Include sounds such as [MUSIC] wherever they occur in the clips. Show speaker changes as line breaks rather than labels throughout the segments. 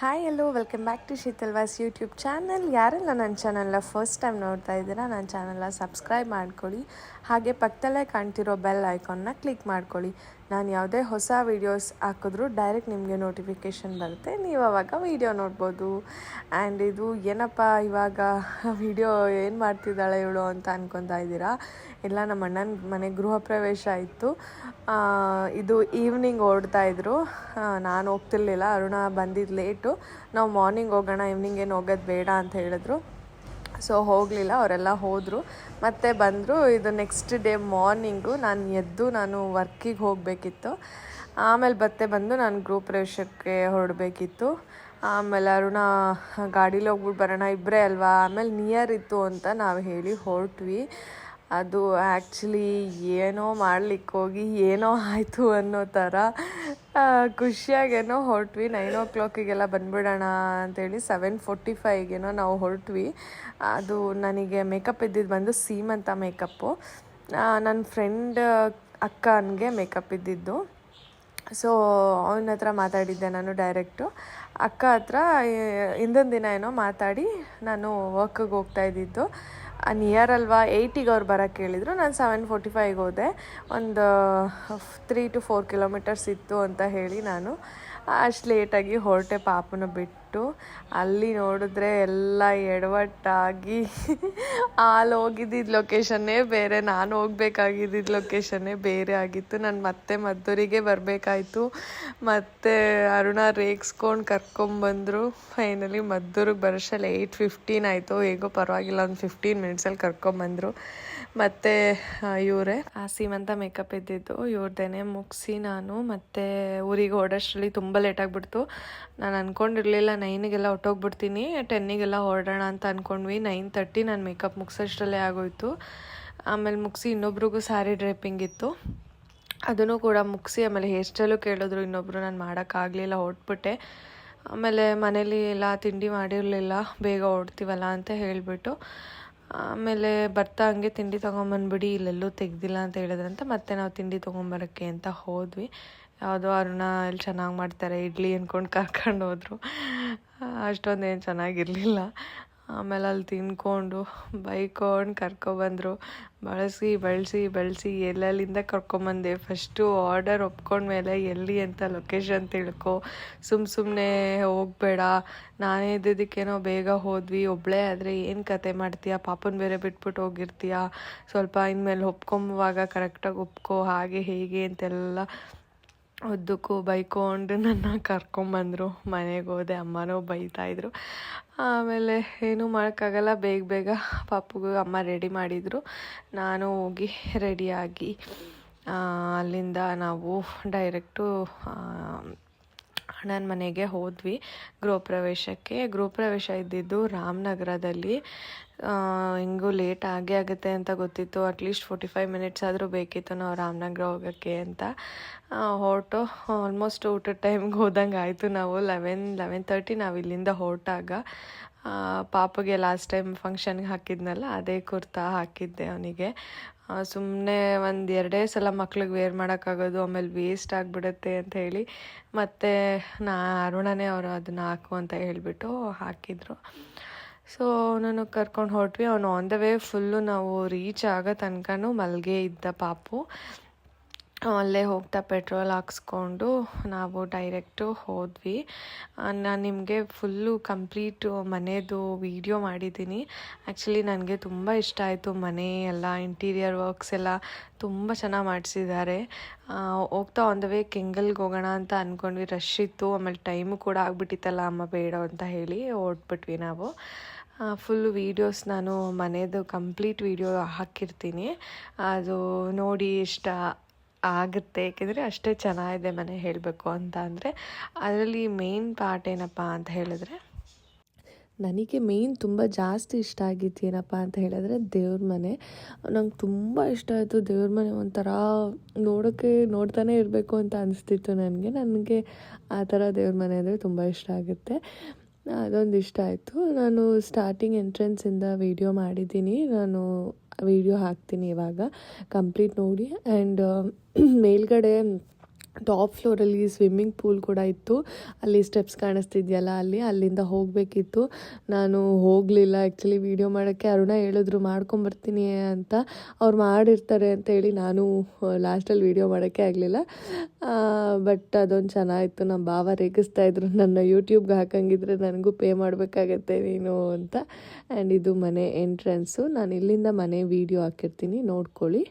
Hi hello welcome back to Sheetal was YouTube channel ಯಾರೆಲ್ಲ ನನ್ನ ಚಾನಲ್ನ ಫಸ್ಟ್ ಟೈಮ್ ನೋಡ್ತಾ ಇದ್ದೀರಾ, ನನ್ನ ಚಾನಲ್ನ ಸಬ್ಸ್ಕ್ರೈಬ್ ಮಾಡ್ಕೊಳ್ಳಿ. ಹಾಗೆ ಪಕ್ಕದಲ್ಲೇ ಕಾಣ್ತಿರೋ ಬೆಲ್ ಐಕಾನ್ನ ಕ್ಲಿಕ್ ಮಾಡ್ಕೊಳ್ಳಿ. ನಾನು ಯಾವುದೇ ಹೊಸ ವೀಡಿಯೋಸ್ ಹಾಕಿದ್ರೂ ಡೈರೆಕ್ಟ್ ನಿಮಗೆ ನೋಟಿಫಿಕೇಷನ್ ಬರುತ್ತೆ. ನೀವು ಅವಾಗ ವೀಡಿಯೋ ನೋಡ್ಬೋದು. ಆ್ಯಂಡ್ ಇದು ಏನಪ್ಪ ಇವಾಗ ವಿಡಿಯೋ ಏನು ಮಾಡ್ತಿದ್ದಾಳೆ ಇವಳು ಅಂತ ಅನ್ಕೊತಾ ಇದ್ದೀರಾ? ಇಲ್ಲ, ನಮ್ಮ ಅಣ್ಣನ ಮನೆ ಗೃಹ ಪ್ರವೇಶ ಇತ್ತು. ಇದು ಈವ್ನಿಂಗ್ ಓಡ್ತಾ ಇದ್ರು. ನಾನು ಹೋಗ್ತಿರ್ಲಿಲ್ಲ. ಅರುಣ ಬಂದಿದ್ದು ಲೇಟು ನಾವು ಮಾರ್ನಿಂಗ್ ಹೋಗೋಣ ಈವ್ನಿಂಗ್ ಏನು ಹೋಗೋದು ಬೇಡ ಅಂತ ಹೇಳಿದ್ರು. ಸೊ ಹೋಗಲಿಲ್ಲ, ಅವರೆಲ್ಲ ಹೋದರು. ಮತ್ತೆ ಬಂದರು, ಇದು ನೆಕ್ಸ್ಟ್ ಡೇ ಮಾರ್ನಿಂಗು ನಾನು ಎದ್ದು ನಾನು ವರ್ಕಿಗೆ ಹೋಗಬೇಕಿತ್ತು. ಆಮೇಲೆ ಮತ್ತೆ ಬಂದು ನಾನು ಗ್ರೂಪ್ ಪ್ರವೇಶಕ್ಕೆ ಹೊರಡಬೇಕಿತ್ತು. ಆಮೇಲೆ ಅರುಣ, ಗಾಡೀಲಿ ಹೋಗ್ಬಿಟ್ಟು ಬರೋಣ ಇಬ್ಬರೇ ಅಲ್ವಾ? ಆಮೇಲೆ ನಿಯರ್ ಇತ್ತು ಅಂತ ನಾವು ಹೇಳಿ ಹೊರಟ್ವಿ. ಅದು ಆ್ಯಕ್ಚುಲಿ ಏನೋ ಮಾಡ್ಲಿಕ್ಕೆ ಹೋಗಿ ಏನೋ ಆಯಿತು ಅನ್ನೋ ಥರ ಖುಷಿಯಾಗೇನೋ ಹೊರಟ್ವಿ. ನೈನ್ ಓ ಕ್ಲಾಕಿಗೆಲ್ಲ ಬಂದ್ಬಿಡೋಣ ಅಂತೇಳಿ ಸೆವೆನ್ ಫೋರ್ಟಿ ಫೈವ್ಗೇನೋ ನಾವು ಹೊರಟ್ವಿ. ಅದು ನನಗೆ ಮೇಕಪ್ ಇದ್ದಿದ್ದು ಬಂದು ಸೀಮಂತ ಮೇಕಪ್ಪು ನನ್ನ ಫ್ರೆಂಡ್ ಅಕ್ಕನಿಗೆ ಮೇಕಪ್ ಇದ್ದಿದ್ದು. ಸೊ ಅವನ ಹತ್ರ ಮಾತಾಡಿದ್ದೆ ನಾನು ಡೈರೆಕ್ಟು ಅಕ್ಕ ಹತ್ರ ಹಿಂದಿನ ದಿನ ಏನೋ ಮಾತಾಡಿ ನಾನು ವರ್ಕಿಗೆ ಹೋಗ್ತಾ ಇದ್ದಿದ್ದು. ನಿಯರ್ ಅಲ್ವಾ ಏಯ್ಟಿಗೆ ಅವ್ರು ಬರೋಕ್ಕೆ ಹೇಳಿದರು ನಾನು ಸೆವೆನ್ ಫೋರ್ಟಿ ಫೈವ್ಗೆ ಹೋದೆ ಒಂದು ತ್ರೀ ಟು ಫೋರ್ ಕಿಲೋಮೀಟರ್ಸ್ ಇತ್ತು ಅಂತ ಹೇಳಿ ನಾನು ಅಷ್ಟು ಲೇಟಾಗಿ ಹೊರಟೆ ಪಾಪನ ಬಿಟ್ಟು ಅಲ್ಲಿ ನೋಡಿದ್ರೆ ಎಲ್ಲ ಎಡವಟ್ಟಾಗಿ ಅಲ್ಲಿ ಹೋಗಿದ್ದಿದ್ದು ಲೊಕೇಶನ್ನೇ ಬೇರೆ, ನಾನು ಹೋಗ್ಬೇಕಾಗಿದ್ದಿದ್ದು ಲೊಕೇಶನ್ನೇ ಬೇರೆ ಆಗಿತ್ತು. ನಾನು ಮತ್ತೆ ಮದ್ದೂರಿಗೆ ಬರಬೇಕಾಯ್ತು. ಮತ್ತು ಅರುಣ ರೇಗಿಸ್ಕೊಂಡು ಕರ್ಕೊಂಬಂದರು ಫೈನಲಿ ಮದ್ದೂರಿಗೆ ಬರೋಷಲ್ಲಿ ಏಯ್ಟ್ ಫಿಫ್ಟೀನ್ ಆಯಿತು. ಹೇಗೋ ಪರವಾಗಿಲ್ಲ, ಒಂದು ಫಿಫ್ಟೀನ್ ಮಿನಿಟ್ಸಲ್ಲಿ ಕರ್ಕೊಂಬಂದರು ಮತ್ತು ಇವರೇ, ಆ ಸೀಮಂತ ಮೇಕಪ್ ಇದ್ದಿದ್ದು. ಇವ್ರದ್ದೇನೆ ಮುಗಿಸಿ ನಾನು. ಮತ್ತೆ ಊರಿಗೆ ಓಡೋಷ್ಟರಲ್ಲಿ ತುಂಬ ಲೇಟಾಗಿಬಿಡ್ತು ನಾನು ಅಂದ್ಕೊಂಡಿರಲಿಲ್ಲ ನೈನಿಗೆಲ್ಲ ಹೊಟ್ಟೋಗ್ಬಿಡ್ತೀನಿ, ಟೆನ್ನಿಗೆಲ್ಲ ಹೊರಡೋಣ ಅಂತ ಅಂದ್ಕೊಂಡ್ವಿ ನೈನ್ ತರ್ಟಿ ನಾನು ಮೇಕಪ್ ಮುಗಿಸೋಷ್ಟರಲ್ಲೇ ಆಗೋಯ್ತು. ಆಮೇಲೆ ಮುಗಿಸಿ ಇನ್ನೊಬ್ರಿಗೂ ಸ್ಯಾರಿ ಡ್ರೇಪಿಂಗ್ ಇತ್ತು. ಅದನ್ನು ಕೂಡ ಮುಗಿಸಿ ಆಮೇಲೆ ಹೇರ್ ಸ್ಟೈಲು ಕೇಳಿದ್ರು ಇನ್ನೊಬ್ಬರು ನಾನು ಮಾಡೋಕ್ಕಾಗಲಿಲ್ಲ ಹೊರಟ್ಬಿಟ್ಟೆ. ಆಮೇಲೆ ಮನೇಲಿ ಎಲ್ಲ ತಿಂಡಿ ಮಾಡಿರಲಿಲ್ಲ, ಬೇಗ ಹೊಡ್ತೀವಲ್ಲ ಅಂತ ಹೇಳಿಬಿಟ್ಟು. ಆಮೇಲೆ ಬರ್ತಾ ಹಂಗೆ ತಿಂಡಿ ತೊಗೊಂಬಂದ್ಬಿಡಿ, ಇಲ್ಲೆಲ್ಲೂ ತೆಗ್ದಿಲ್ಲ ಅಂತ ಹೇಳಿದ್ರಂತ, ಮತ್ತೆ ನಾವು ತಿಂಡಿ ತೊಗೊಂಬರೋಕ್ಕೆ ಅಂತ ಹೋದ್ವಿ. ಯಾವುದೋ ಅರುಣ ಇಲ್ಲಿ ಚೆನ್ನಾಗಿ ಮಾಡ್ತಾರೆ, ಇಡ್ಲಿ ಅಂದ್ಕೊಂಡು ಕರ್ಕೊಂಡು ಹೋದರು. ಅಷ್ಟೊಂದು ಏನು ಚೆನ್ನಾಗಿರಲಿಲ್ಲ. ಆಮೇಲೆ ಅಲ್ಲಿ ತಿನ್ಕೊಂಡು ಬೈಕೊಂಡು ಕರ್ಕೊಬಂದರು ಬಳಸಿ ಬಳಸಿ ಬಳಸಿ ಎಲ್ಲೆಲ್ಲಿಂದ ಕರ್ಕೊಂಬಂದೆ? ಫಸ್ಟು ಆರ್ಡರ್ ಒಪ್ಕೊಂಡ್ಮೇಲೆ ಎಲ್ಲಿ ಅಂತ ಲೊಕೇಶನ್ ತಿಳ್ಕೊ. ಸುಮ್ಮ ಸುಮ್ಮನೆ ಹೋಗಬೇಡ. ನಾನೇ ಇದ್ದಿದ್ದಕ್ಕೇನೋ ಬೇಗ ಹೋದ್ವಿ. ಒಬ್ಬಳೇ ಆದರೆ ಏನು ಕತೆ ಮಾಡ್ತೀಯ? ಪಾಪನ ಬೇರೆ ಬಿಟ್ಬಿಟ್ಟು ಹೋಗಿರ್ತೀಯ? ಸ್ವಲ್ಪ ಇನ್ಮೇಲೆ ಒಪ್ಕೊಂಬುವಾಗ ಕರೆಕ್ಟಾಗಿ ಒಪ್ಕೋ, ಹಾಗೆ, ಹೇಗೆ ಅಂತೆಲ್ಲ ಉದ್ದಕ್ಕೂ ಬೈಕೊಂಡು ನನ್ನ ಕರ್ಕೊಂಬಂದರು, ಮನೆಗೆ ಹೋದೆ, ಅಮ್ಮನೂ ಬೈತಾಯಿದ್ರು ಆಮೇಲೆ ಏನೂ ಮಾಡೋಕ್ಕಾಗಲ್ಲ, ಬೇಗ ಬೇಗ ಪಾಪುಗೂ ಅಮ್ಮ ರೆಡಿ ಮಾಡಿದರು. ನಾನು ಹೋಗಿ ರೆಡಿಯಾಗಿ ಅಲ್ಲಿಂದ ನಾವು ಡೈರೆಕ್ಟು ಅಣ್ಣನ ಮನೆಗೆ ಹೋದ್ವಿ ಗೃಹಪ್ರವೇಶಕ್ಕೆ. ಪ್ರವೇಶಕ್ಕೆ ಗೃಹ ಪ್ರವೇಶ ಇದ್ದಿದ್ದು ರಾಮನಗರದಲ್ಲಿ. ಹೆಂಗೂ ಲೇಟ್ ಆಗೇ ಆಗುತ್ತೆ ಅಂತ ಗೊತ್ತಿತ್ತು. ಅಟ್ಲೀಸ್ಟ್ ಫೋರ್ಟಿ ಫೈವ್ ಮಿನಿಟ್ಸ್ ಆದರೂ ಬೇಕಿತ್ತು ನಾವು ರಾಮನಗರ ಹೋಗೋಕ್ಕೆ ಅಂತ. ಹೊರಟು ಆಲ್ಮೋಸ್ಟ್ ಊಟದ ಟೈಮ್ಗೆ ಹೋದಂಗೆ ಆಯಿತು ನಾವು. ಲೆವೆನ್ ಲೆವೆನ್ ತರ್ಟಿ ನಾವು ಇಲ್ಲಿಂದ ಹೊರಟಾಗ ಪಾಪಗೆ ಲಾಸ್ಟ್ ಟೈಮ್ ಫಂಕ್ಷನ್ಗೆ ಹಾಕಿದ್ನಲ್ಲ, ಅದೇ ಕುರ್ತಾ ಹಾಕಿದ್ದೆ ಅವನಿಗೆ. ಸುಮ್ಮನೆ ಒಂದು ಎರಡೇ ಸಲ ಮಕ್ಳಿಗೆ ವೇರ್ ಮಾಡೋಕ್ಕಾಗೋದು, ಆಮೇಲೆ ವೇಸ್ಟ್ ಆಗಿಬಿಡುತ್ತೆ ಅಂತ ಹೇಳಿ ಮತ್ತು ನಾ ಅರುಣನೇ ಅವರು ಅದನ್ನು ಹಾಕು ಅಂತ ಹೇಳಿಬಿಟ್ಟು ಹಾಕಿದ್ರು. ಸೊ ನಾನು ಕರ್ಕೊಂಡು ಹೊರಟ್ವಿ. ಅವನು ಆನ್ ದ ವೇ ಫುಲ್ಲು ನಾವು ರೀಚ್ ಆಗೋ ತನಕನೂ ಮಲ್ಗೆ ಇದ್ದ ಪಾಪು. ಅಲ್ಲೇ ಹೋಗ್ತಾ ಪೆಟ್ರೋಲ್ ಹಾಕ್ಸ್ಕೊಂಡು ನಾವು ಡೈರೆಕ್ಟು ಹೋದ್ವಿ. ನಾನು ನಿಮಗೆ ಫುಲ್ಲು ಕಂಪ್ಲೀಟು ಮನೆಯದು ವೀಡಿಯೋ ಮಾಡಿದ್ದೀನಿ. ಆ್ಯಕ್ಚುಲಿ ನನಗೆ ತುಂಬ ಇಷ್ಟ ಆಯಿತು. ಮನೆ ಎಲ್ಲ ಇಂಟೀರಿಯರ್ ವರ್ಕ್ಸ್ ಎಲ್ಲ ತುಂಬ ಚೆನ್ನಾಗಿ ಮಾಡಿಸಿದ್ದಾರೆ. ಹೋಗ್ತಾ ಆನ್ ದ ವೇ ಕೆಂಗಲ್ಗೆ ಹೋಗೋಣ ಅಂತ ಅಂದ್ಕೊಂಡ್ವಿ ರಶ್ ಇತ್ತು. ಆಮೇಲೆ ಟೈಮು ಕೂಡ ಆಗ್ಬಿಟ್ಟಿತ್ತಲ್ಲ, ಅಮ್ಮ ಬೇಡ ಅಂತ ಹೇಳಿ ಹೊರಟ್ಬಿಟ್ವಿ ನಾವು. ಫುಲ್ಲು ವೀಡಿಯೋಸ್ ನಾನು ಮನೆಯದು ಕಂಪ್ಲೀಟ್ ವೀಡಿಯೋ ಹಾಕಿರ್ತೀನಿ. ಅದು ನೋಡಿ ಇಷ್ಟ ಆಗುತ್ತೆ. ಏಕೆಂದರೆ ಅಷ್ಟೇ ಚೆನ್ನಾಗಿದೆ ಮನೆ ಹೇಳಬೇಕು ಅಂತ ಅಂದರೆ. ಅದರಲ್ಲಿ ಮೇನ್ ಪಾರ್ಟ್ ಏನಪ್ಪ ಅಂತ ಹೇಳಿದ್ರೆ? ನನಗೆ ಮೇಯ್ನ್ ತುಂಬ ಜಾಸ್ತಿ ಇಷ್ಟ ಆಗಿತ್ತು ಏನಪ್ಪ ಅಂತ ಹೇಳಿದ್ರೆ ದೇವ್ರ ಮನೆ. ನಂಗೆ ತುಂಬ ಇಷ್ಟ ಆಯಿತು ದೇವ್ರ ಮನೆ ಒಂಥರ ನೋಡೋಕ್ಕೆ ನೋಡ್ತಾನೆ ಇರಬೇಕು ಅಂತ ಅನಿಸ್ತಿತ್ತು ನನಗೆ. ನನಗೆ ಆ ಥರ ದೇವ್ರ ಮನೆ ಅಂದರೆ ತುಂಬ ಇಷ್ಟ ಆಗುತ್ತೆ. ಅದೊಂದು ಇಷ್ಟ ಆಯಿತು. ನಾನು ಸ್ಟಾರ್ಟಿಂಗ್ ಎಂಟ್ರೆನ್ಸಿಂದ ವೀಡಿಯೋ ಮಾಡಿದ್ದೀನಿ. ನಾನು ವೀಡಿಯೋ ಹಾಕ್ತೀನಿ ಇವಾಗ. ಕಂಪ್ಲೀಟ್ ನೋಡಿ. ಆ್ಯಂಡ್ [CLEARS THROAT] ಮೇಲ್ಗಡೆ ಟಾಪ್ ಫ್ಲೋರಲ್ಲಿ ಸ್ವಿಮ್ಮಿಂಗ್ ಪೂಲ್ ಕೂಡ ಇತ್ತು. ಅಲ್ಲಿ ಸ್ಟೆಪ್ಸ್ ಕಾಣಿಸ್ತಿದ್ಯಲ್ಲ, ಅಲ್ಲಿ, ಅಲ್ಲಿಂದ ಹೋಗಬೇಕಿತ್ತು. ನಾನು ಹೋಗಲಿಲ್ಲ ಆ್ಯಕ್ಚುಲಿ ವೀಡಿಯೋ ಮಾಡೋಕ್ಕೆ ಅರುಣ ಹೇಳಿದ್ರು, ಮಾಡ್ಕೊಂಬರ್ತೀನಿ ಅಂತ ಅವ್ರು ಮಾಡಿರ್ತಾರೆ ಅಂತ ಹೇಳಿ ನಾನು ಲಾಸ್ಟಲ್ಲಿ ವೀಡಿಯೋ ಮಾಡೋಕ್ಕೆ ಆಗಲಿಲ್ಲ. ಬಟ್ ಅದೊಂದು ಚೆನ್ನಾಗಿತ್ತು. ನಮ್ಮ ಭಾವ ರೇಗಿಸ್ತಾ ಇದ್ರು, ನನ್ನ ಯೂಟ್ಯೂಬ್ಗೆ ಹಾಕಂಗಿದ್ರೆ ನನಗೂ ಪೇ ಮಾಡಬೇಕಾಗತ್ತೆ ನೀನು ಅಂತ. ಆ್ಯಂಡ್ ಇದು ಮನೆ ಎಂಟ್ರೆನ್ಸು ನಾನು ಇಲ್ಲಿಂದ ಮನೆ ವೀಡಿಯೋ ಹಾಕಿರ್ತೀನಿ, ನೋಡ್ಕೊಳ್ಳಿ.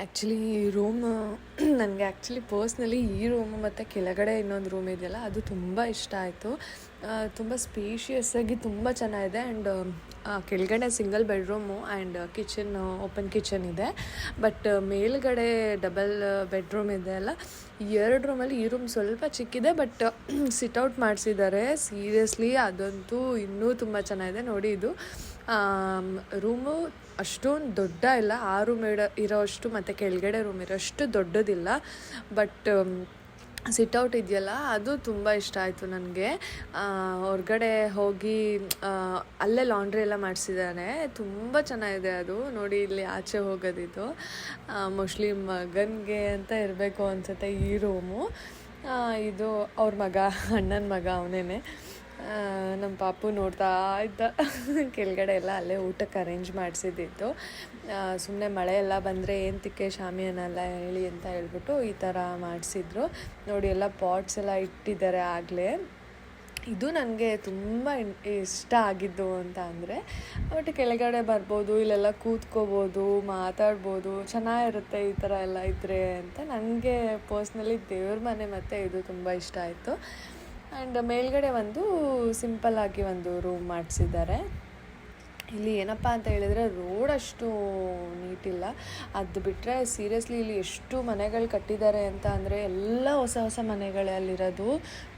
ಆ್ಯಕ್ಚುಲಿ ಈ ರೂಮ್ ನನಗೆ ಆ್ಯಕ್ಚುಲಿ ಪರ್ಸ್ನಲಿ ಈ ರೂಮು ಮತ್ತು ಕೆಳಗಡೆ ಇನ್ನೊಂದು ರೂಮ್ ಇದೆಯಲ್ಲ, ಅದು ತುಂಬ ಇಷ್ಟ ಆಯಿತು. ತುಂಬ ಸ್ಪೇಷಿಯಸ್ ಆಗಿ ತುಂಬ ಚೆನ್ನಾಗಿದೆ. ಆ್ಯಂಡ್ ಕೆಳಗಡೆ single bedroom and kitchen open kitchen ಇದೆ. ಬಟ್ ಮೇಲ್ಗಡೆ ಡಬಲ್ ಬೆಡ್ರೂಮ್ ಇದೆ ಅಲ್ಲ. ಎರಡು ರೂಮಲ್ಲಿ ಈ ರೂಮ್ ಸ್ವಲ್ಪ ಚಿಕ್ಕಿದೆ ಬಟ್ ಸಿಟ್ಔಟ್ ಮಾಡಿಸಿದ್ದಾರೆ. ಸೀರಿಯಸ್ಲಿ ಅದಂತೂ ಇನ್ನೂ ತುಂಬ ಚೆನ್ನಾಗಿದೆ. ನೋಡಿ ಇದು. ರೂಮು ಅಷ್ಟೊಂದು ದೊಡ್ಡ ಇಲ್ಲ. ಆ ರೂಮ್ ಇಡೋ, ಇರೋಷ್ಟು ಮತ್ತು ಕೆಳಗಡೆ ರೂಮ್ ಇರೋಷ್ಟು ದೊಡ್ಡದಿಲ್ಲ. ಬಟ್ ಸಿಟ್ಔಟ್ ಇದೆಯಲ್ಲ? ಅದು ತುಂಬ ಇಷ್ಟ ಆಯಿತು ನನಗೆ. ಹೊರಗಡೆ ಹೋಗಿ ಅಲ್ಲೇ ಲಾಂಡ್ರಿ ಎಲ್ಲ ಮಾಡಿಸಿದ್ದಾನೆ ತುಂಬ ಚೆನ್ನಾಗಿದೆ ಅದು. ನೋಡಿ, ಇಲ್ಲಿ ಆಚೆ ಹೋಗೋದಿದ್ದು ಮೋಸ್ಟ್ಲಿ ಮಗನಿಗೆ ಅಂತ ಇರಬೇಕು ಅನಿಸುತ್ತೆ ಈ ರೂಮು ಇದು ಅವ್ರ ಮಗ, ಅಣ್ಣನ ಮಗ, ಅವನೇನೆ. ನಮ್ಮ ಪಾಪು ನೋಡ್ತಾ ಇದ್ದ. ಕೆಳಗಡೆ ಎಲ್ಲ ಅಲ್ಲೇ ಊಟಕ್ಕೆ ಅರೇಂಜ್ ಮಾಡಿಸಿದ್ದಿತ್ತು. ಸುಮ್ಮನೆ ಮಳೆ ಎಲ್ಲ ಬಂದರೆ ಏನು ತಿಕ್ಕೆ ಶಾಮಿಯಾನಲ್ಲ ಹೇಳಿ ಅಂತ ಹೇಳ್ಬಿಟ್ಟು ಈ ಥರ ಮಾಡಿಸಿದ್ರು. ನೋಡಿ ಎಲ್ಲ ಪಾಟ್ಸ್ ಎಲ್ಲ ಇಟ್ಟಿದ್ದಾರೆ ಆಗಲೇ. ಇದು ನನಗೆ ತುಂಬ ಇಷ್ಟ ಆಗಿದ್ದು ಅಂತ ಅಂದರೆ ಬಟ್ ಕೆಳಗಡೆ ಬರ್ಬೋದು, ಇಲ್ಲೆಲ್ಲ ಕೂತ್ಕೋಬೋದು, ಮಾತಾಡ್ಬೋದು, ಚೆನ್ನಾಗಿರುತ್ತೆ ಈ ಥರ ಎಲ್ಲ ಇದ್ದರೆ ಅಂತ ನನಗೆ ಪರ್ಸ್ನಲಿ ದೇವ್ರ ಮನೆ ಮತ್ತು ಇದು ತುಂಬ ಇಷ್ಟ ಆಯಿತು. ಆ್ಯಂಡ್ ಮೇಲ್ಗಡೆ ಒಂದು ಸಿಂಪಲ್ ಆಗಿ ಒಂದು ರೂಮ್ ಮಾಡಿಸಿದ್ದಾರೆ. ಇಲ್ಲಿ ಏನಪ್ಪ ಅಂತ ಹೇಳಿದರೆ ರೋಡ್ ಅಷ್ಟು ನೀಟಿಲ್ಲ ಅದು ಬಿಟ್ಟರೆ ಸೀರಿಯಸ್ಲಿ ಇಲ್ಲಿ ಎಷ್ಟು ಮನೆಗಳು ಕಟ್ಟಿದ್ದಾರೆ ಅಂತ ಅಂದರೆ ಎಲ್ಲ ಹೊಸ ಹೊಸ ಮನೆಗಳಲ್ಲಿರೋದು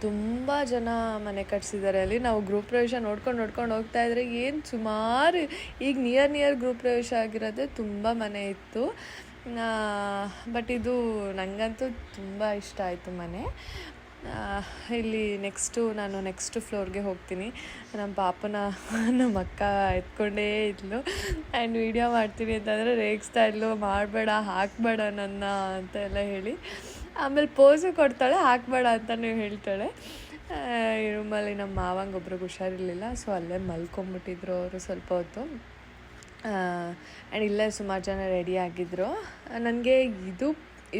ತುಂಬ ಜನ ಮನೆ ಕಟ್ಸಿದ್ದಾರೆ ಅಲ್ಲಿ. ನಾವು ಗ್ರೂಪ್ ಪ್ರವೇಶ ನೋಡ್ಕೊಂಡು ನೋಡ್ಕೊಂಡು ಹೋಗ್ತಾ ಇದ್ರೆ ಏನು ಸುಮಾರು ಈಗ ನಿಯರ್ ನಿಯರ್ ಗ್ರೂಪ್ ಪ್ರವೇಶ ಆಗಿರೋದೇ ತುಂಬ ಮನೆ ಇತ್ತು. ಬಟ್ ಇದು ನನಗಂತೂ ತುಂಬ ಇಷ್ಟ ಆಯಿತು ಮನೆ. ಇಲ್ಲಿ ನೆಕ್ಸ್ಟು ನಾನು ನೆಕ್ಸ್ಟ್ ಫ್ಲೋರ್ಗೆ ಹೋಗ್ತೀನಿ. ನಮ್ಮ ಪಾಪನ, ನಮ್ಮ ಅಕ್ಕ ಎತ್ಕೊಂಡೇ ಇದ್ಲು. ಆ್ಯಂಡ್ ವೀಡಿಯೋ ಮಾಡ್ತೀನಿ ಅಂತಂದರೆ ರೇಗಿಸ್ತಾ ಇದ್ಲು, ಮಾಡಬೇಡ, ಹಾಕಬೇಡ ನನ್ನ ಅಂತ ಎಲ್ಲ ಹೇಳಿ. ಆಮೇಲೆ ಪೋಸು ಕೊಡ್ತಾಳೆ, ಹಾಕಬೇಡ ಅಂತಲೂ ಹೇಳ್ತಾಳೆ. ಈ ರೂಮಲ್ಲಿ ನಮ್ಮ ಮಾವಂಗೆ ಒಬ್ರಿಗೆ ಹುಷಾರಿರಲಿಲ್ಲ, ಸೊ ಅಲ್ಲೇ ಮಲ್ಕೊಂಬಿಟ್ಟಿದ್ರು ಅವರು ಸ್ವಲ್ಪ ಹೊತ್ತು. ಆ್ಯಂಡ್ ಇಲ್ಲೇ ಸುಮಾರು ಜನ ರೆಡಿ ಆಗಿದ್ದರು ನನಗೆ ಇದು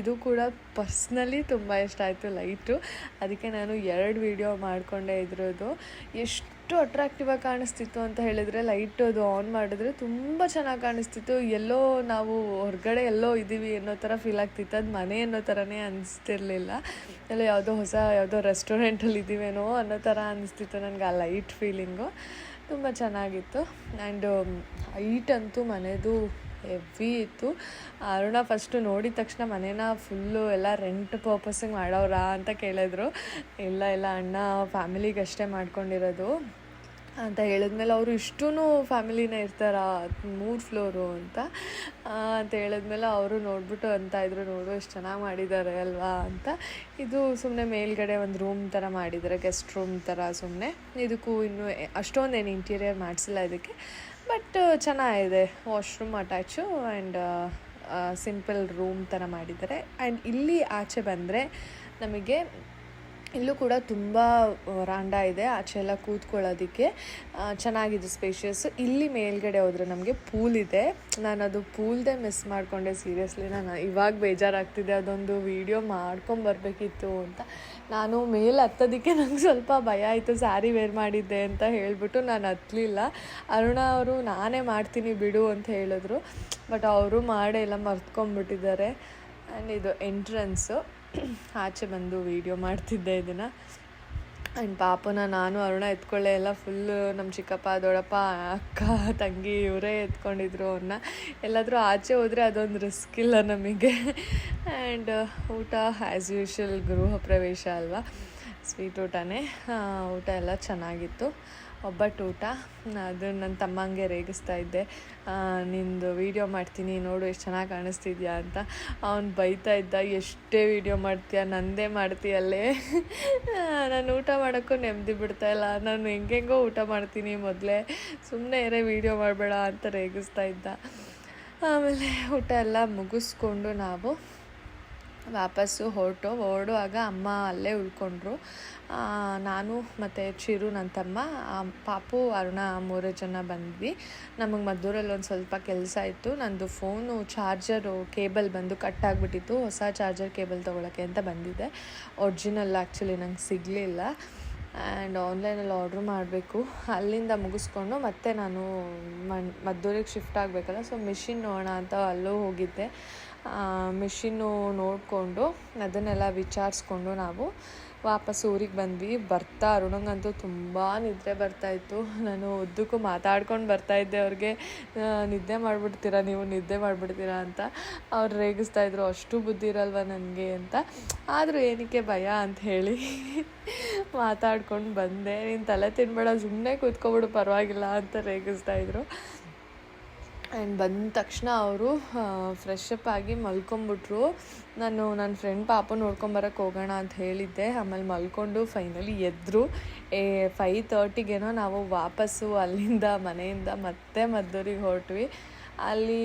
ಇದು ಕೂಡ ಪರ್ಸ್ನಲಿ ತುಂಬ ಇಷ್ಟ ಆಯಿತು ಲೈಟು. ಅದಕ್ಕೆ ನಾನು ಎರಡು ವೀಡಿಯೋ ಮಾಡಿಕೊಂಡೇ ಇದ್ರದ್ದು ಎಷ್ಟು ಅಟ್ರಾಕ್ಟಿವ್ ಆಗಿ ಕಾಣಿಸ್ತಿತ್ತು ಅಂತ ಹೇಳಿದರೆ ಲೈಟ್ ಅದು ಆನ್ ಮಾಡಿದ್ರೆ ತುಂಬ ಚೆನ್ನಾಗಿ ಕಾಣಿಸ್ತಿತ್ತು. ಎಲ್ಲೋ ನಾವು ಹೊರಗಡೆ ಎಲ್ಲೋ ಇದ್ದೀವಿ ಅನ್ನೋ ಥರ ಫೀಲ್ ಆಗ್ತಿತ್ತು. ಅದು ಮನೆ ಅನ್ನೋ ಥರನೇ ಅನಿಸ್ತಿರ್ಲಿಲ್ಲ. ಎಲ್ಲ ಯಾವುದೋ ಹೊಸ ಯಾವುದೋ ರೆಸ್ಟೋರೆಂಟಲ್ಲಿ ಇದ್ದೀವೇನೋ ಅನ್ನೋ ಥರ ಅನಿಸ್ತಿತ್ತು ನನಗೆ ಆ ಲೈಟ್ ಫೀಲಿಂಗು ತುಂಬ ಚೆನ್ನಾಗಿತ್ತು. ಆ್ಯಂಡ್ ಹೈಟ್ ಅಂತೂ ಮನೆದು ಹೆವಿ ಇತ್ತು. ಅರುಣ ಫಸ್ಟು ನೋಡಿದ ತಕ್ಷಣ ಮನೇನ ಫುಲ್ಲು ಎಲ್ಲ ರೆಂಟ್ ಪರ್ಪಸ್ಸಿಗೆ ಮಾಡೋರಾ ಅಂತ ಕೇಳಿದ್ರು. ಇಲ್ಲ ಇಲ್ಲ, ಅಣ್ಣ ಫ್ಯಾಮಿಲಿಗೆ ಅಷ್ಟೇ ಮಾಡ್ಕೊಂಡಿರೋದು ಅಂತ ಹೇಳಿದ್ಮೇಲೆ ಅವರು ಇಷ್ಟೂ ಫ್ಯಾಮಿಲಿನೇ ಇರ್ತಾರ ಮೂರು ಫ್ಲೋರು ಅಂತ. ಅಂತ ಹೇಳಿದ್ಮೇಲೆ ಅವರು ನೋಡ್ಬಿಟ್ಟು ಅಂತ ಇದ್ರು, ನೋಡು ಎಷ್ಟು ಚೆನ್ನಾಗಿ ಮಾಡಿದ್ದಾರೆ ಅಲ್ವಾ ಅಂತ. ಇದು ಸುಮ್ಮನೆ ಮೇಲ್ಗಡೆ ಒಂದು ರೂಮ್ ಥರ ಮಾಡಿದ್ದಾರೆ ಗೆಸ್ಟ್ ರೂಮ್ ಥರ ಸುಮ್ಮನೆ ಇದಕ್ಕೂ ಇನ್ನೂ ಅಷ್ಟೊಂದು ಅಷ್ಟೊಂದೇನು ಇಂಟೀರಿಯರ್ ಮಾಡಿಸಿಲ್ಲ ಇದಕ್ಕೆ. ಬಟ್ ಚೆನ್ನಾಗಿದೆ. Washroom attach and simple room ಥರ ಮಾಡಿದ್ದಾರೆ. ಆ್ಯಂಡ್ ಇಲ್ಲಿ ಆಚೆ ಬಂದರೆ ನಮಗೆ ಇಲ್ಲೂ ಕೂಡ ತುಂಬ ವರಾಂಡ ಇದೆ. ಆಚೆ ಎಲ್ಲ ಕೂತ್ಕೊಳ್ಳೋದಕ್ಕೆ ಚೆನ್ನಾಗಿದೆ ಸ್ಪೇಷಿಯಸ್ ಇಲ್ಲಿ ಮೇಲ್ಗಡೆ ಹೋದರೆ ನಮಗೆ ಪೂಲ್ ಇದೆ. ನಾನು ಅದು ಪೂಲ್ದೆ ಮಿಸ್ ಮಾಡಿಕೊಂಡೆ ಸೀರಿಯಸ್ಲಿ ನಾನು ಇವಾಗ ಬೇಜಾರಾಗ್ತಿದೆ. ಅದೊಂದು ವೀಡಿಯೋ ಮಾಡ್ಕೊಂಬರ್ಬೇಕಿತ್ತು ಅಂತ. ನಾನು ಮೇಲೆ ಹತ್ತೋದಕ್ಕೆ ನಂಗೆ ಸ್ವಲ್ಪ ಭಯ ಆಯಿತು. ಸ್ಯಾರಿ ವೇರ್ ಮಾಡಿದ್ದೆ ಅಂತ ಹೇಳಿಬಿಟ್ಟು ನಾನು ಹತ್ತಲಿಲ್ಲ ಅರುಣ ಅವರು, ನಾನೇ ಮಾಡ್ತೀನಿ ಬಿಡು ಅಂತ ಹೇಳಿದ್ರು. ಬಟ್ ಅವರು ಮಾಡೇ ಎಲ್ಲ ಮರ್ತ್ಕೊಂಡ್ಬಿಟ್ಟಿದ್ದಾರೆ. ಆ್ಯಂಡ್ ಇದು ಎಂಟ್ರೆನ್ಸು ಆಚೆ ಬಂದು ವೀಡಿಯೋ ಮಾಡ್ತಿದ್ದೆ ಇದನ್ನು. ಆ್ಯಂಡ್ ಪಾಪನ ನಾನು, ಅರುಣ ಎತ್ಕೊಳ್ಳೆ ಎಲ್ಲ ಫುಲ್ಲು ನಮ್ಮ ಚಿಕ್ಕಪ್ಪ, ದೊಡ್ಡಪ್ಪ, ಅಕ್ಕ, ತಂಗಿ ಇವರೇ ಎತ್ಕೊಂಡಿದ್ರು ಅವ್ರನ್ನ ಎಲ್ಲಾದರೂ ಆಚೆ ಹೋದರೆ ಅದೊಂದು ರಿಸ್ಕ್ ಇಲ್ಲ ನಮಗೆ. ಆ್ಯಂಡ್ ಊಟ ಆ್ಯಸ್ ಯೂಶ್ವಲ್ ಗೃಹ ಪ್ರವೇಶ ಅಲ್ವಾ? ಸ್ವೀಟ್ ಊಟನೇ. ಊಟ ಎಲ್ಲ ಚೆನ್ನಾಗಿತ್ತು. ಒಬ್ಬಟ್ಟು ಊಟ ಅದು ನನ್ನ ತಮ್ಮಂಗೆ ರೇಗಿಸ್ತಾ ಇದ್ದೆ. ನಿಂದು ವೀಡಿಯೋ ಮಾಡ್ತೀನಿ, ನೋಡು ಎಷ್ಟು ಚೆನ್ನಾಗಿ ಕಾಣಿಸ್ತಿದ್ಯಾ ಅಂತ. ಅವ್ನು ಬೈತಾ ಇದ್ದ, ಎಷ್ಟೇ ವೀಡಿಯೋ ಮಾಡ್ತೀಯ, ನಂದೇ ಮಾಡ್ತೀಯಲ್ಲೇ? ನಾನು ಊಟ ಮಾಡೋಕ್ಕೂ ನೆಮ್ಮದಿ ಬಿಡ್ತಾ ಇಲ್ಲ. ನಾನು ಹೆಂಗೆಂಗೋ ಊಟ ಮಾಡ್ತೀನಿ ಮೊದಲೇ. ಸುಮ್ಮನೆ ಇರೇ ವೀಡಿಯೋ ಮಾಡಬೇಡ ಅಂತ ರೇಗಿಸ್ತಾ ಇದ್ದ. ಆಮೇಲೆ ಊಟ ಎಲ್ಲ ಮುಗಿಸ್ಕೊಂಡು ನಾವು ವಾಪಸ್ಸು ಹೊರಟು ಹೊರಡುವಾಗ ಅಮ್ಮ ಅಲ್ಲೇ ಉಳ್ಕೊಂಡ್ರು. ನಾನು ಮತ್ತು ಚಿರು ನನ್ನ ತಮ್ಮ ಪಾಪು, ಅರುಣ ಮೂರು ಜನ ಬಂದ್ವಿ. ನಮಗೆ ಮದ್ದೂರಲ್ಲಿ ಒಂದು ಸ್ವಲ್ಪ ಕೆಲಸ ಇತ್ತು. ನಂದು ಫೋನು, ಚಾರ್ಜರು, ಕೇಬಲ್ ಬಂದು ಕಟ್ ಆಗಿಬಿಟ್ಟಿತ್ತು. ಹೊಸ ಚಾರ್ಜರ್, ಕೇಬಲ್ ತೊಗೊಳಕ್ಕೆ ಅಂತ ಬಂದಿದ್ದೆ ಒರ್ಜಿನಲ್ ಆ್ಯಕ್ಚುಲಿ ನಂಗೆ ಸಿಗಲಿಲ್ಲ. ಆ್ಯಂಡ್ ಆನ್ಲೈನಲ್ಲಿ ಆರ್ಡ್ರ್ ಮಾಡಬೇಕು. ಅಲ್ಲಿಂದ ಮುಗಿಸ್ಕೊಂಡು ಮತ್ತೆ ನಾನು ಮನ್, ಮದ್ದೂರಿಗೆ ಶಿಫ್ಟ್ ಆಗಬೇಕಲ್ಲ, ಸೊ ಮಿಷಿನ್ ನೋಡೋಣ ಅಂತ ಅಲ್ಲೂ ಹೋಗಿದ್ದೆ. ಮಿಷಿನ್ನು ನೋಡಿಕೊಂಡು ಅದನ್ನೆಲ್ಲ ವಿಚಾರಿಸ್ಕೊಂಡು ನಾವು ವಾಪಸ್ ಊರಿಗೆ ಬಂದ್ವಿ. ಬರ್ತಾ ಅರುಣಂಗಂತೂ ತುಂಬ ನಿದ್ರೆ ಬರ್ತಾಯಿತ್ತು ನಾನು ಉದ್ದಕ್ಕೂ ಮಾತಾಡ್ಕೊಂಡು ಬರ್ತಾಯಿದ್ದೆ ಅವ್ರಿಗೆ. ನಿದ್ದೆ ಮಾಡಿಬಿಡ್ತೀರಾ ನೀವು? ನಿದ್ದೆ ಮಾಡಿಬಿಡ್ತೀರಾ ಅಂತ. ಅವ್ರು ರೇಗಿಸ್ತಾಯಿದ್ರು ಅಷ್ಟು ಬುದ್ಧಿ ಇರಲ್ವ ನನಗೆ ಅಂತ. ಆದರೂ ಏನಕ್ಕೆ ಭಯ ಅಂತ ಹೇಳಿ ಮಾತಾಡ್ಕೊಂಡು ಬಂದೆ. ನೀನು ತಲೆ ತಿನ್ಬೇಡ ಸುಮ್ಮನೆ ಕೂತ್ಕೊಬಿಡು, ಪರವಾಗಿಲ್ಲ ಅಂತ ರೇಗಿಸ್ತಾಯಿದ್ರು ಆ್ಯಂಡ್ ಬಂದ ತಕ್ಷಣ ಅವರು ಫ್ರೆಶ್ ಅಪ್ ಆಗಿ ಮಲ್ಕೊಂಬಿಟ್ರು. ನಾನು ನನ್ನ ಫ್ರೆಂಡ್ ಪಾಪ ನೋಡ್ಕೊಂಬರಕ್ಕೆ ಹೋಗೋಣ ಅಂತ ಹೇಳಿದ್ದೆ. ಆಮೇಲೆ ಮಲ್ಕೊಂಡು ಫೈನಲಿ ಎದ್ರು. ಏ ಫೈ ತರ್ಟಿಗೇನೋ ನಾವು ವಾಪಸ್ಸು ಅಲ್ಲಿಂದ ಮನೆಯಿಂದ ಮತ್ತೆ ಮದ್ದೂರಿಗೆ ಹೊರಟ್ವಿ. ಅಲ್ಲಿ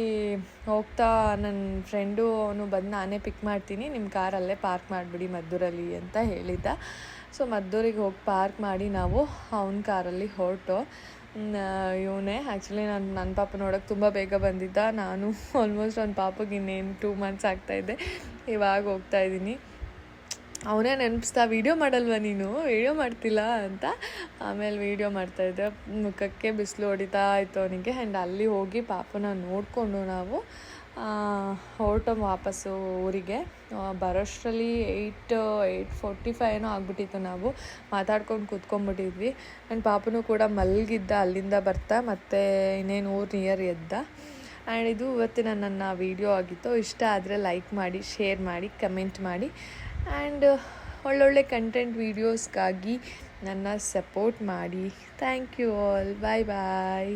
ಹೋಗ್ತಾ ನನ್ನ ಫ್ರೆಂಡು ಅವನು ಬಂದು ನಾನೇ ಪಿಕ್ ಮಾಡ್ತೀನಿ. ನಿಮ್ಮ ಕಾರಲ್ಲೇ ಪಾರ್ಕ್ ಮಾಡಿಬಿಡಿ ಮದ್ದೂರಲ್ಲಿ ಅಂತ ಹೇಳಿದ್ದ. ಸೊ ಮದ್ದೂರಿಗೆ ಹೋಗಿ ಪಾರ್ಕ್ ಮಾಡಿ ನಾವು ಅವನ ಕಾರಲ್ಲಿ ಹೊರಟು. ಇವನೇ ಆ್ಯಕ್ಚುಲಿ ನಾನು ನನ್ನ ಪಾಪ ನೋಡೋಕ್ಕೆ ತುಂಬ ಬೇಗ ಬಂದಿದ್ದ. ನಾನು [LAUGHS] ಆಲ್ಮೋಸ್ಟ್ ಅವ್ನ ಪಾಪಗೆ ಇನ್ನೇನು ಟೂ ಮಂತ್ಸ್ ಆಗ್ತಾಯಿದ್ದೆ ಇವಾಗ ಹೋಗ್ತಾ ಇದ್ದೀನಿ. ಅವನೇ ನೆನಪಿಸ್ತಾ ವೀಡಿಯೋ ಮಾಡಲ್ವ ನೀನು? ವೀಡಿಯೋ ಮಾಡ್ತಿಲ್ಲ ಅಂತ? ಆಮೇಲೆ ವೀಡಿಯೋ ಮಾಡ್ತಾಯಿದ್ದೆ ಮುಖಕ್ಕೆ ಬಿಸಿಲು ಹೊಡಿತಾ ಇತ್ತು ಅವನಿಗೆ. ಆ್ಯಂಡ್ ಅಲ್ಲಿ ಹೋಗಿ ಪಾಪನ ನೋಡಿಕೊಂಡು ನಾವು ಹೊರಟು ವಾಪಸ್ಸು ಊರಿಗೆ. ಬರೋಷ್ಟರಲ್ಲಿ ಏಯ್ಟ್ ಏಯ್ಟ್ ಫೋರ್ಟಿ ಫೈವ್ ಏನೋ ಆಗ್ಬಿಟ್ಟಿತ್ತು ನಾವು. ಮಾತಾಡ್ಕೊಂಡು ಕೂತ್ಕೊಂಡ್ಬಿಟ್ಟಿದ್ವಿ. ಆ್ಯಂಡ್ ಪಾಪನೂ ಕೂಡ ಮಲಗಿದ್ದ, ಅಲ್ಲಿಂದ ಬರ್ತಾ, ಮತ್ತು ಇನ್ನೇನು ಊರು ನಿಯರ್ ಎದ್ದ. ಆ್ಯಂಡ್ ಇದು ಇವತ್ತಿನ ನನ್ನ ವೀಡಿಯೋ ಆಗಿತ್ತು. ಇಷ್ಟ ಆದರೆ ಲೈಕ್ ಮಾಡಿ, ಶೇರ್ ಮಾಡಿ, ಕಮೆಂಟ್ ಮಾಡಿ. ಆ್ಯಂಡ್ ಒಳ್ಳೊಳ್ಳೆ ಕಂಟೆಂಟ್ ವೀಡಿಯೋಸ್ಗಾಗಿ ನನ್ನ ಸಪೋರ್ಟ್ ಮಾಡಿ. Thank you all. Bye bye.